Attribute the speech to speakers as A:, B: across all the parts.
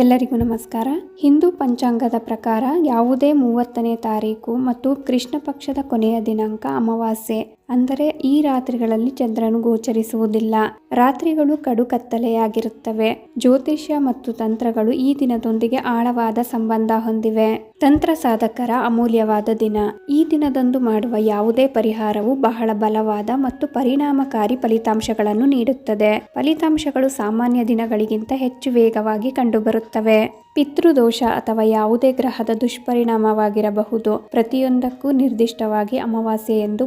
A: ಎಲ್ಲರಿಗೂ ನಮಸ್ಕಾರ. ಹಿಂದೂ ಪಂಚಾಂಗದ ಪ್ರಕಾರ ಯಾವುದೇ ಮೂವತ್ತನೇ ತಾರೀಕು ಮತ್ತು ಕೃಷ್ಣ ಪಕ್ಷದ ಕೊನೆಯ ದಿನಾಂಕ ಅಮಾವಾಸ್ಯೆ. ಅಂದರೆ ಈ ರಾತ್ರಿಗಳಲ್ಲಿ ಚಂದ್ರನು ಗೋಚರಿಸುವುದಿಲ್ಲ. ರಾತ್ರಿಗಳು ಕಡು ಕತ್ತಲೆಯಾಗಿರುತ್ತವೆ ಜ್ಯೋತಿಷ್ಯ ಮತ್ತು ತಂತ್ರಗಳು ಈ ದಿನದೊಂದಿಗೆ ಆಳವಾದ ಸಂಬಂಧ ಹೊಂದಿವೆ. ತಂತ್ರ ಸಾಧಕರ ಅಮೂಲ್ಯವಾದ ದಿನ. ಈ ದಿನದಂದು ಮಾಡುವ ಯಾವುದೇ ಪರಿಹಾರವು ಬಹಳ ಬಲವಾದ ಮತ್ತು ಪರಿಣಾಮಕಾರಿ ಫಲಿತಾಂಶಗಳನ್ನು ನೀಡುತ್ತದೆ. ಫಲಿತಾಂಶಗಳು ಸಾಮಾನ್ಯ ದಿನಗಳಿಗಿಂತ ಹೆಚ್ಚು ವೇಗವಾಗಿ ಕಂಡುಬರುತ್ತವೆ. ಪಿತೃದೋಷ ಅಥವಾ ಯಾವುದೇ ಗ್ರಹದ ದುಷ್ಪರಿಣಾಮವಾಗಿರಬಹುದು. ಪ್ರತಿಯೊಂದಕ್ಕೂ ನಿರ್ದಿಷ್ಟವಾಗಿ ಅಮಾವಾಸ್ಯೆ ಎಂದು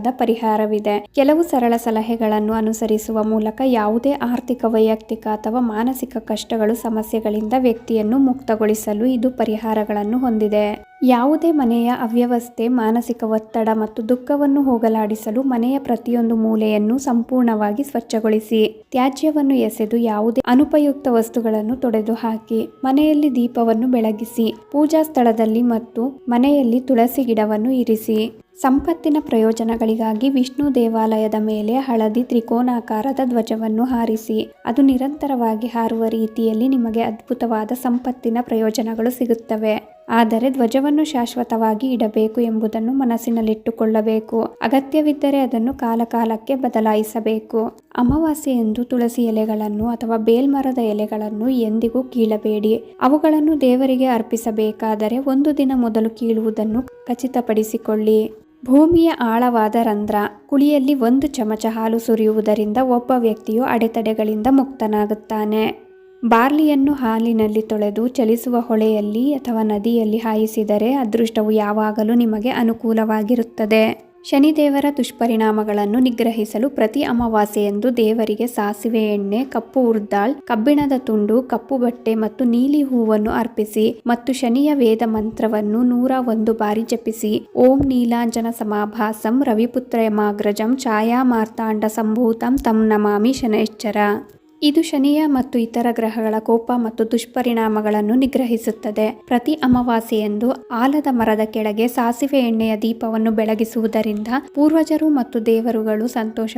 A: ಮಾಡಬೇಕಾದ ಪರಿಹಾರವಿದೆ. ಕೆಲವು ಸರಳ ಸಲಹೆಗಳನ್ನು ಅನುಸರಿಸುವ ಮೂಲಕ ಯಾವುದೇ ಆರ್ಥಿಕ, ವೈಯಕ್ತಿಕ ಅಥವಾ ಮಾನಸಿಕ ಕಷ್ಟಗಳು ಸಮಸ್ಯೆಗಳಿಂದ ವ್ಯಕ್ತಿಯನ್ನು ಮುಕ್ತಗೊಳಿಸಲು ಇದು ಪರಿಹಾರಗಳನ್ನು ಹೊಂದಿದೆ. ಯಾವುದೇ ಮನೆಯ ಅವ್ಯವಸ್ಥೆ, ಮಾನಸಿಕ ಒತ್ತಡ ಮತ್ತು ದುಃಖವನ್ನು ಹೋಗಲಾಡಿಸಲು ಮನೆಯ ಪ್ರತಿಯೊಂದು ಮೂಲೆಯನ್ನು ಸಂಪೂರ್ಣವಾಗಿ ಸ್ವಚ್ಛಗೊಳಿಸಿ. ತ್ಯಾಜ್ಯವನ್ನು ಎಸೆದು ಯಾವುದೇ ಅನುಪಯುಕ್ತ ವಸ್ತುಗಳನ್ನು ತೊಡೆದು ಹಾಕಿ ಮನೆಯಲ್ಲಿ ದೀಪವನ್ನು ಬೆಳಗಿಸಿ. ಪೂಜಾ ಸ್ಥಳದಲ್ಲಿ ಮತ್ತು ಮನೆಯಲ್ಲಿ ತುಳಸಿ ಗಿಡವನ್ನು ಇರಿಸಿ. ಸಂಪತ್ತಿನ ಪ್ರಯೋಜನಗಳಿಗಾಗಿ ವಿಷ್ಣು ದೇವಾಲಯದ ಮೇಲೆ ಹಳದಿ ತ್ರಿಕೋನಾಕಾರದ ಧ್ವಜವನ್ನು ಹಾರಿಸಿ, ಅದು ನಿರಂತರವಾಗಿ ಹಾರುವ ರೀತಿಯಲ್ಲಿ ನಿಮಗೆ ಅದ್ಭುತವಾದ ಸಂಪತ್ತಿನ ಪ್ರಯೋಜನಗಳು ಸಿಗುತ್ತವೆ. ಆದರೆ ಧ್ವಜವನ್ನು ಶಾಶ್ವತವಾಗಿ ಇಡಬೇಕು ಎಂಬುದನ್ನು ಮನಸ್ಸಿನಲ್ಲಿಟ್ಟುಕೊಳ್ಳಬೇಕು. ಅಗತ್ಯವಿದ್ದರೆ ಅದನ್ನು ಕಾಲಕಾಲಕ್ಕೆ ಬದಲಾಯಿಸಬೇಕು. ಅಮಾವಾಸ್ಯೆಯಂದು ತುಳಸಿ ಎಲೆಗಳನ್ನು ಅಥವಾ ಬೇಲ್ಮರದ ಎಲೆಗಳನ್ನು ಎಂದಿಗೂ ಕೀಳಬೇಡಿ. ಅವುಗಳನ್ನು ದೇವರಿಗೆ ಅರ್ಪಿಸಬೇಕಾದರೆ ಒಂದು ದಿನ ಮೊದಲು ಕೀಳುವುದನ್ನು ಖಚಿತಪಡಿಸಿಕೊಳ್ಳಿ. ಭೂಮಿಯ ಆಳವಾದ ರಂಧ್ರ ಕುಳಿಯಲ್ಲಿ ಒಂದು ಚಮಚ ಹಾಲು ಸುರಿಯುವುದರಿಂದ ಒಬ್ಬ ವ್ಯಕ್ತಿಯು ಅಡೆತಡೆಗಳಿಂದ ಮುಕ್ತನಾಗುತ್ತಾನೆ. ಬಾರ್ಲಿಯನ್ನು ಹಾಲಿನಲ್ಲಿ ತೊಳೆದು ಚಲಿಸುವ ಹೊಳೆಯಲ್ಲಿ ಅಥವಾ ನದಿಯಲ್ಲಿ ಹಾಯಿಸಿದರೆ ಅದೃಷ್ಟವು ಯಾವಾಗಲೂ ನಿಮಗೆ ಅನುಕೂಲವಾಗಿರುತ್ತದೆ. ಶನಿದೇವರ ದುಷ್ಪರಿಣಾಮಗಳನ್ನು ನಿಗ್ರಹಿಸಲು ಪ್ರತಿ ಅಮಾವಾಸ್ಯೆಯಂದು ದೇವರಿಗೆ ಸಾಸಿವೆ ಎಣ್ಣೆ, ಕಪ್ಪು ಉರ್ದಾಳ್, ಕಬ್ಬಿಣದ ತುಂಡು, ಕಪ್ಪು ಬಟ್ಟೆ ಮತ್ತು ನೀಲಿ ಹೂವನ್ನು ಅರ್ಪಿಸಿ ಮತ್ತು ಶನಿಯ ವೇದ ಮಂತ್ರವನ್ನು ನೂರ ಒಂದು ಬಾರಿ ಜಪಿಸಿ. ಓಂ ನೀಲಾಂಜನ ಸಮಾಭಾಸಂ ರವಿಪುತ್ರ ಯಮಾಗ್ರಜಂ ಛಾಯಾ ಮಾರ್ತಾಂಡ ಸಂಭೂತಂ ತಂ ನಮಾಮಿ ಶನೈಶ್ಚರ. ಇದು ಶನಿಯ ಮತ್ತು ಇತರ ಗ್ರಹಗಳ ಕೋಪ ಮತ್ತು ದುಷ್ಪರಿಣಾಮಗಳನ್ನು ನಿಗ್ರಹಿಸುತ್ತದೆ. ಪ್ರತಿ ಅಮಾವಾಸ್ಯೆಯಂದು ಆಲದ ಮರದ ಕೆಳಗೆ ಸಾಸಿವೆ ಎಣ್ಣೆಯ ದೀಪವನ್ನು ಬೆಳಗಿಸುವುದರಿಂದ ಪೂರ್ವಜರು ಮತ್ತು ದೇವರುಗಳು ಸಂತೋಷ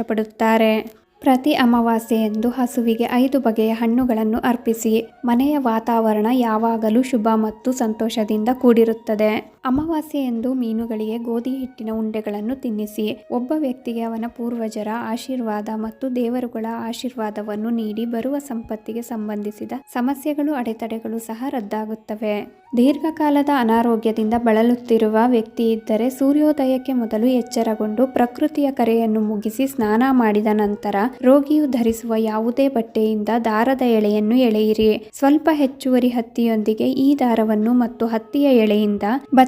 A: ಪ್ರತಿ ಅಮಾವಾಸ್ಯೆಯಂದು ಹಸುವಿಗೆ ಐದು ಬಗೆಯ ಹಣ್ಣುಗಳನ್ನು ಅರ್ಪಿಸಿ, ಮನೆಯ ವಾತಾವರಣ ಯಾವಾಗಲೂ ಶುಭ ಮತ್ತು ಸಂತೋಷದಿಂದ ಕೂಡಿರುತ್ತದೆ. ಅಮಾವಾಸ್ಯೆಯಂದು ಮೀನುಗಳಿಗೆ ಗೋಧಿ ಹಿಟ್ಟಿನ ಉಂಡೆಗಳನ್ನು ತಿನ್ನಿಸಿ, ಒಬ್ಬ ವ್ಯಕ್ತಿಗೆ ಅವನ ಪೂರ್ವಜರ ಆಶೀರ್ವಾದ ಮತ್ತು ದೇವರುಗಳ ಆಶೀರ್ವಾದವನ್ನು ನೀಡಿ ಬರುವ ಸಂಪತ್ತಿಗೆ ಸಂಬಂಧಿಸಿದ ಸಮಸ್ಯೆಗಳು, ಅಡೆತಡೆಗಳು ಸಹ ರದ್ದಾಗುತ್ತವೆ. ದೀರ್ಘಕಾಲದ ಅನಾರೋಗ್ಯದಿಂದ ಬಳಲುತ್ತಿರುವ ವ್ಯಕ್ತಿ ಇದ್ದರೆ ಸೂರ್ಯೋದಯಕ್ಕೆ ಮೊದಲು ಎಚ್ಚರಗೊಂಡು ಪ್ರಕೃತಿಯ ಕರೆಯನ್ನು ಮುಗಿಸಿ ಸ್ನಾನ ಮಾಡಿದ ನಂತರ ರೋಗಿಯು ಧರಿಸುವ ಯಾವುದೇ ಬಟ್ಟೆಯಿಂದ ದಾರದ ಎಳೆಯನ್ನು ಎಳೆಯಿರಿ. ಸ್ವಲ್ಪ ಹೆಚ್ಚುವರಿ ಹತ್ತಿಯೊಂದಿಗೆ ಈ ದಾರವನ್ನು ಮತ್ತು ಹತ್ತಿಯ ಎಳೆಯಿಂದ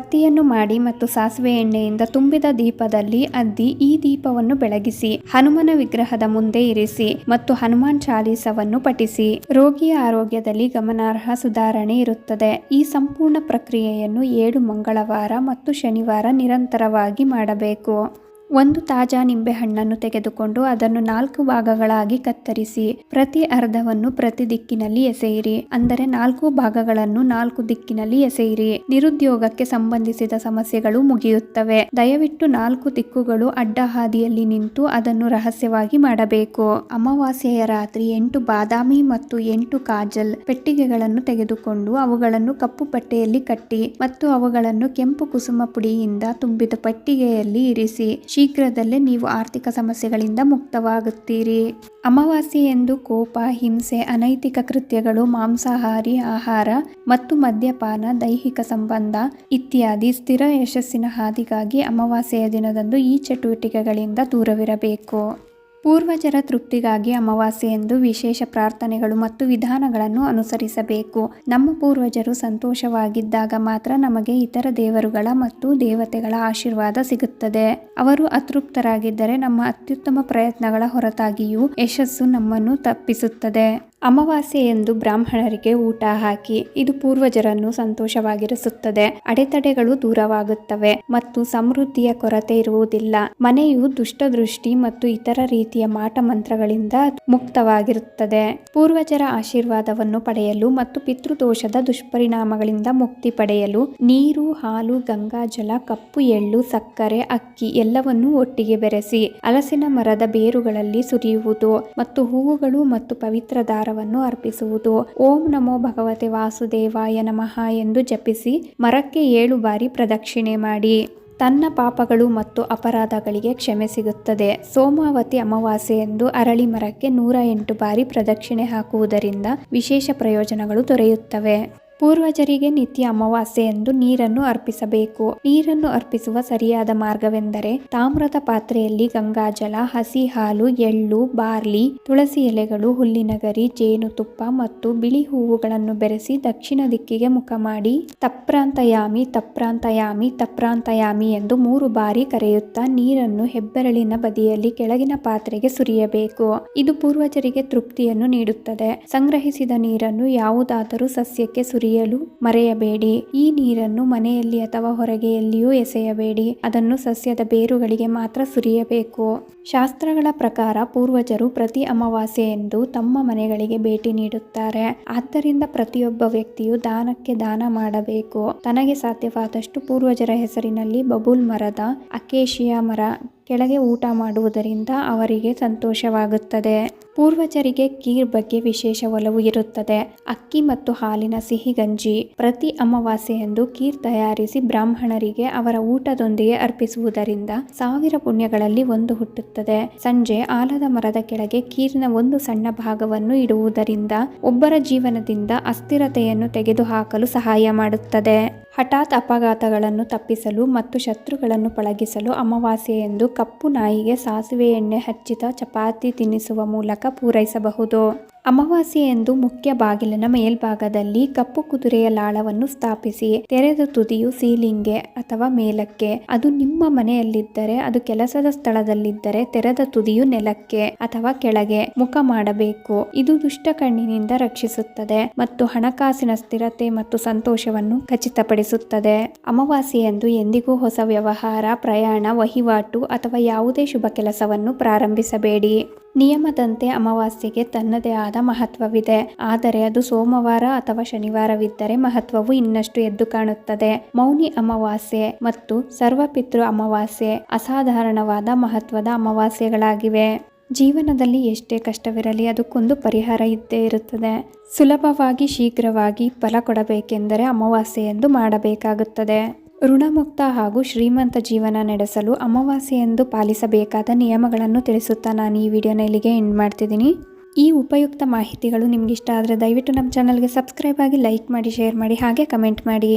A: ಬತ್ತಿಯನ್ನು ಮಾಡಿ ಮತ್ತು ಸಾಸಿವೆ ಎಣ್ಣೆಯಿಂದ ತುಂಬಿದ ದೀಪದಲ್ಲಿ ಅದ್ದಿ ಈ ದೀಪವನ್ನು ಬೆಳಗಿಸಿ, ಹನುಮನ ವಿಗ್ರಹದ ಮುಂದೆ ಇರಿಸಿ ಮತ್ತು ಹನುಮಾನ್ ಚಾಲೀಸವನ್ನು ಪಠಿಸಿ. ರೋಗಿಯ ಆರೋಗ್ಯದಲ್ಲಿ ಗಮನಾರ್ಹ ಸುಧಾರಣೆ ಇರುತ್ತದೆ. ಈ ಸಂಪೂರ್ಣ ಪ್ರಕ್ರಿಯೆಯನ್ನು ಏಳು ಮಂಗಳವಾರ ಮತ್ತು ಶನಿವಾರ ನಿರಂತರವಾಗಿ ಮಾಡಬೇಕು. ಒಂದು ತಾಜಾ ನಿಂಬೆಹಣ್ಣನ್ನು ತೆಗೆದುಕೊಂಡು ಅದನ್ನು ನಾಲ್ಕು ಭಾಗಗಳಾಗಿ ಕತ್ತರಿಸಿ, ಪ್ರತಿ ಅರ್ಧವನ್ನು ಪ್ರತಿ ದಿಕ್ಕಿನಲ್ಲಿ ಎಸೆಯಿರಿ. ಅಂದರೆ ನಾಲ್ಕು ಭಾಗಗಳನ್ನು ನಾಲ್ಕು ದಿಕ್ಕಿನಲ್ಲಿ ಎಸೆಯಿರಿ. ನಿರುದ್ಯೋಗಕ್ಕೆ ಸಂಬಂಧಿಸಿದ ಸಮಸ್ಯೆಗಳು ಮುಗಿಯುತ್ತವೆ. ದಯವಿಟ್ಟು ನಾಲ್ಕು ದಿಕ್ಕುಗಳು ಅಡ್ಡ ಹಾದಿಯಲ್ಲಿ ನಿಂತು ಅದನ್ನು ರಹಸ್ಯವಾಗಿ ಮಾಡಬೇಕು. ಅಮಾವಾಸ್ಯೆಯ ರಾತ್ರಿ ಎಂಟು ಬಾದಾಮಿ ಮತ್ತು ಎಂಟು ಕಾಜಲ್ ಪೆಟ್ಟಿಗೆಗಳನ್ನು ತೆಗೆದುಕೊಂಡು ಅವುಗಳನ್ನು ಕಪ್ಪು ಪಟ್ಟೆಯಲ್ಲಿ ಕಟ್ಟಿ ಮತ್ತು ಅವುಗಳನ್ನು ಕೆಂಪು ಕುಸುಮ ಪುಡಿಯಿಂದ ತುಂಬಿದ ಪಟ್ಟಿಗೆಯಲ್ಲಿ ಇರಿಸಿ ಶೀಘ್ರದಲ್ಲೇ ನೀವು ಆರ್ಥಿಕ ಸಮಸ್ಯೆಗಳಿಂದ ಮುಕ್ತವಾಗುತ್ತೀರಿ. ಅಮಾವಾಸ್ಯೆ ಎಂದು ಕೋಪ, ಹಿಂಸೆ, ಅನೈತಿಕ ಕೃತ್ಯಗಳು, ಮಾಂಸಾಹಾರಿ, ಆಹಾರ ಮತ್ತು ಮದ್ಯಪಾನ, ದೈಹಿಕ ಸಂಬಂಧ ಇತ್ಯಾದಿ ಸ್ಥಿರ ಯಶಸ್ಸಿನ ಹಾದಿಗಾಗಿ ಅಮಾವಾಸ್ಯೆಯ ದಿನದಂದು ಈ ಚಟುವಟಿಕೆಗಳಿಂದ ದೂರವಿರಬೇಕು. ಪೂರ್ವಜರ ತೃಪ್ತಿಗಾಗಿ ಅಮಾವಾಸ್ಯೆಯಂದು ವಿಶೇಷ ಪ್ರಾರ್ಥನೆಗಳು ಮತ್ತು ವಿಧಾನಗಳನ್ನು ಅನುಸರಿಸಬೇಕು. ನಮ್ಮ ಪೂರ್ವಜರು ಸಂತೋಷವಾಗಿದ್ದಾಗ ಮಾತ್ರ ನಮಗೆ ಇತರ ದೇವರುಗಳ ಮತ್ತು ದೇವತೆಗಳ ಆಶೀರ್ವಾದ ಸಿಗುತ್ತದೆ. ಅವರು ಅತೃಪ್ತರಾಗಿದ್ದರೆ ನಮ್ಮ ಅತ್ಯುತ್ತಮ ಪ್ರಯತ್ನಗಳ ಹೊರತಾಗಿಯೂ ಯಶಸ್ಸು ನಮ್ಮನ್ನು ತಪ್ಪಿಸುತ್ತದೆ. ಅಮಾವಾಸ್ಯೆ ಎಂದು ಬ್ರಾಹ್ಮಣರಿಗೆ ಊಟ ಹಾಕಿ ಇದು ಪೂರ್ವಜರನ್ನು ಸಂತೋಷವಾಗಿರಿಸುತ್ತದೆ. ಅಡೆತಡೆಗಳು ದೂರವಾಗುತ್ತವೆ ಮತ್ತು ಸಮೃದ್ಧಿಯ ಕೊರತೆ ಇರುವುದಿಲ್ಲ. ಮನೆಯು ದುಷ್ಟದೃಷ್ಟಿ ಮತ್ತು ಇತರ ರೀತಿಯ ಮಾಟ ಮಂತ್ರಗಳಿಂದ ಮುಕ್ತವಾಗಿರುತ್ತದೆ. ಪೂರ್ವಜರ ಆಶೀರ್ವಾದವನ್ನು ಪಡೆಯಲು ಮತ್ತು ಪಿತೃದೋಷದ ದುಷ್ಪರಿಣಾಮಗಳಿಂದ ಮುಕ್ತಿ ಪಡೆಯಲು ನೀರು, ಹಾಲು ಗಂಗಾಜಲ ಕಪ್ಪು, ಎಳ್ಳು, ಸಕ್ಕರೆ, ಅಕ್ಕಿ ಎಲ್ಲವನ್ನೂ ಒಟ್ಟಿಗೆ ಬೆರೆಸಿ ಹಲಸಿನ ಮರದ ಬೇರುಗಳಲ್ಲಿ ಸುರಿಯುವುದು ಮತ್ತು ಹೂವುಗಳು ಮತ್ತು ಪವಿತ್ರ ದಾರ ಆಹಾರವನ್ನು ಅರ್ಪಿಸುವುದು. ಓಂ ನಮೋ ಭಗವತೆ ವಾಸುದೇವಾಯ ನಮಃ ಎಂದು ಜಪಿಸಿ ಮರಕ್ಕೆ ಏಳು ಬಾರಿ ಪ್ರದಕ್ಷಿಣೆ ಮಾಡಿ. ತನ್ನ ಪಾಪಗಳು ಮತ್ತು ಅಪರಾಧಗಳಿಗೆ ಕ್ಷಮೆ ಸಿಗುತ್ತದೆ. ಸೋಮಾವತಿ ಅಮಾವಾಸ್ಯೆ ಎಂದು ಅರಳಿ ಮರಕ್ಕೆ ನೂರ ಎಂಟು ಬಾರಿ ಪ್ರದಕ್ಷಿಣೆ ಹಾಕುವುದರಿಂದ ವಿಶೇಷ ಪ್ರಯೋಜನಗಳು ದೊರೆಯುತ್ತವೆ. ಪೂರ್ವಜರಿಗೆ ನಿತ್ಯ ಅಮಾವಾಸ್ಯೆ ಎಂದು ನೀರನ್ನು ಅರ್ಪಿಸಬೇಕು. ನೀರನ್ನು ಅರ್ಪಿಸುವ ಸರಿಯಾದ ಮಾರ್ಗವೆಂದರೆ ತಾಮ್ರದ ಪಾತ್ರೆಯಲ್ಲಿ ಗಂಗಾಜಲ ಹಸಿ ಹಾಲು, ಎಳ್ಳು, ಬಾರ್ಲಿ, ತುಳಸಿ ಎಲೆಗಳು ಹುಲ್ಲಿನಗರಿ ಜೇನುತುಪ್ಪ ಮತ್ತು ಬಿಳಿ ಹೂವುಗಳನ್ನು ಬೆರೆಸಿ ದಕ್ಷಿಣ ದಿಕ್ಕಿಗೆ ಮುಖ ಮಾಡಿ ತಪ್ರಾಂತಯಾಮಿ ತಪ್ರಾಂತಯಾಮಿ ತಪ್ರಾಂತಯಾಮಿ ಎಂದು ಮೂರು ಬಾರಿ ಕರೆಯುತ್ತಾ ನೀರನ್ನು ಹೆಬ್ಬೆರಳಿನ ಬದಿಯಲ್ಲಿ ಕೆಳಗಿನ ಪಾತ್ರೆಗೆ ಸುರಿಯಬೇಕು. ಇದು ಪೂರ್ವಜರಿಗೆ ತೃಪ್ತಿಯನ್ನು ನೀಡುತ್ತದೆ. ಸಂಗ್ರಹಿಸಿದ ನೀರನ್ನು ಯಾವುದಾದರೂ ಸಸ್ಯಕ್ಕೆ ಸುರಿಯಲು ಮರೆಯಬೇಡಿ. ಈ ನೀರನ್ನು ಮನೆಯಲ್ಲಿ ಅಥವಾ ಹೊರಗೆ ಎಲ್ಲಿಯೂ ಎಸೆಯಬೇಡಿ. ಅದನ್ನು ಸಸ್ಯದ ಬೇರುಗಳಿಗೆ ಮಾತ್ರ ಸುರಿಯಬೇಕು. ಶಾಸ್ತ್ರಗಳ ಪ್ರಕಾರ ಪೂರ್ವಜರು ಪ್ರತಿ ಅಮಾವಾಸ್ಯೆ ಎಂದು ತಮ್ಮ ಮನೆಗಳಿಗೆ ಭೇಟಿ ನೀಡುತ್ತಾರೆ. ಆದ್ದರಿಂದ ಪ್ರತಿಯೊಬ್ಬ ವ್ಯಕ್ತಿಯು ದಾನಕ್ಕೆ ದಾನ ಮಾಡಬೇಕು. ತನಗೆ ಸಾಧ್ಯವಾದಷ್ಟು ಪೂರ್ವಜರ ಹೆಸರಿನಲ್ಲಿ ಬಬುಲ್ ಮರದ ಅಕೇಶಿಯಾ ಮರ ಕೆಳಗೆ ಊಟ ಮಾಡುವುದರಿಂದ ಅವರಿಗೆ ಸಂತೋಷವಾಗುತ್ತದೆ. ಪೂರ್ವಜರಿಗೆ ಕೀರ್ ಬಗ್ಗೆ ವಿಶೇಷ ಒಲವು ಇರುತ್ತದೆ. ಅಕ್ಕಿ ಮತ್ತು ಹಾಲಿನ ಸಿಹಿ ಗಂಜಿ, ಪ್ರತಿ ಅಮಾವಾಸ್ಯೆಯಂದು ಕೀರ್ ತಯಾರಿಸಿ ಬ್ರಾಹ್ಮಣರಿಗೆ ಅವರ ಊಟದೊಂದಿಗೆ ಅರ್ಪಿಸುವುದರಿಂದ ಸಾವಿರ ಪುಣ್ಯಗಳಲ್ಲಿ ಒಂದು ಹುಟ್ಟುತ್ತದೆ. ಸಂಜೆ ಆಲದ ಮರದ ಕೆಳಗೆ ಕೀರ್ನ ಒಂದು ಸಣ್ಣ ಭಾಗವನ್ನು ಇಡುವುದರಿಂದ ಒಬ್ಬರ ಜೀವನದಿಂದ ಅಸ್ಥಿರತೆಯನ್ನು ತೆಗೆದುಹಾಕಲು ಸಹಾಯ ಮಾಡುತ್ತದೆ. ಹಠಾತ್ ಅಪಘಾತಗಳನ್ನು ತಪ್ಪಿಸಲು ಮತ್ತು ಶತ್ರುಗಳನ್ನು ಪಳಗಿಸಲು ಅಮಾವಾಸ್ಯೆಯೆಂದು ಕಪ್ಪು ನಾಯಿಗೆ ಸಾಸಿವೆ ಎಣ್ಣೆ ಹಚ್ಚಿದ ಚಪಾತಿ ತಿನ್ನಿಸುವ ಮೂಲಕ ಪೂರೈಸಬಹುದು. ಅಮಾವಾಸ್ಯೆಯೆಂದು ಮುಖ್ಯ ಬಾಗಿಲಿನ ಮೇಲ್ಭಾಗದಲ್ಲಿ ಕಪ್ಪು ಕುದುರೆಯ ಲಾಳವನ್ನು ಸ್ಥಾಪಿಸಿ, ತೆರೆದ ತುದಿಯು ಸೀಲಿಂಗ್ಗೆ ಅಥವಾ ಮೇಲಕ್ಕೆ. ಅದು ನಿಮ್ಮ ಮನೆಯಲ್ಲಿದ್ದರೆ, ಅದು ಕೆಲಸದ ಸ್ಥಳದಲ್ಲಿದ್ದರೆ ತೆರೆದ ತುದಿಯು ನೆಲಕ್ಕೆ ಅಥವಾ ಕೆಳಗೆ ಮುಖ ಮಾಡಬೇಕು. ಇದು ದುಷ್ಟ ಕಣ್ಣಿನಿಂದ ರಕ್ಷಿಸುತ್ತದೆ ಮತ್ತು ಹಣಕಾಸಿನ ಸ್ಥಿರತೆ ಮತ್ತು ಸಂತೋಷವನ್ನು ಖಚಿತಪಡಿಸುತ್ತದೆ. ಅಮಾವಾಸ್ಯೆಯಂದು ಎಂದಿಗೂ ಹೊಸ ವ್ಯವಹಾರ, ಪ್ರಯಾಣ, ವಹಿವಾಟು ಅಥವಾ ಯಾವುದೇ ಶುಭ ಕೆಲಸವನ್ನು ಪ್ರಾರಂಭಿಸಬೇಡಿ. ನಿಯಮದಂತೆ ಅಮಾವಾಸ್ಯೆಗೆ ತನ್ನದೇ ಆದ ಮಹತ್ವವಿದೆ. ಆದರೆ ಅದು ಸೋಮವಾರ ಅಥವಾ ಶನಿವಾರವಿದ್ದರೆ ಮಹತ್ವವು ಇನ್ನಷ್ಟು ಎದ್ದು ಕಾಣುತ್ತದೆ. ಮೌನಿ ಅಮಾವಾಸ್ಯೆ ಮತ್ತು ಸರ್ವಪಿತೃ ಅಮಾವಾಸ್ಯೆ ಅಸಾಧಾರಣವಾದ ಮಹತ್ವದ ಅಮಾವಾಸ್ಯೆಗಳಾಗಿವೆ. ಜೀವನದಲ್ಲಿ ಎಷ್ಟೇ ಕಷ್ಟವಿರಲಿ ಅದಕ್ಕೊಂದು ಪರಿಹಾರ ಇದ್ದೇ ಇರುತ್ತದೆ. ಸುಲಭವಾಗಿ ಶೀಘ್ರವಾಗಿ ಫಲ ಕೊಡಬೇಕೆಂದರೆ ಅಮಾವಾಸ್ಯೆಯೆಂದು ಮಾಡಬೇಕಾಗುತ್ತದೆ. ಋಣಮುಕ್ತ ಹಾಗೂ ಶ್ರೀಮಂತ ಜೀವನ ನಡೆಸಲು ಅಮಾವಾಸ್ಯೆಯೆಂದು ಪಾಲಿಸಬೇಕಾದ ನಿಯಮಗಳನ್ನು ತಿಳಿಸುತ್ತಾ ನಾನು ಈ ವಿಡಿಯೋನ ಇಲ್ಲಿಗೆ ಎಂಡ್ ಮಾಡ್ತಿದ್ದೀನಿ. ಈ ಉಪಯುಕ್ತ ಮಾಹಿತಿಗಳು ನಿಮಗಿಷ್ಟ ಆದರೆ ದಯವಿಟ್ಟು ನಮ್ಮ ಚಾನಲ್ಗೆ ಸಬ್ಸ್ಕ್ರೈಬ್ ಆಗಿ ಲೈಕ್ ಮಾಡಿ ಶೇರ್ ಮಾಡಿ, ಹಾಗೆ ಕಮೆಂಟ್ ಮಾಡಿ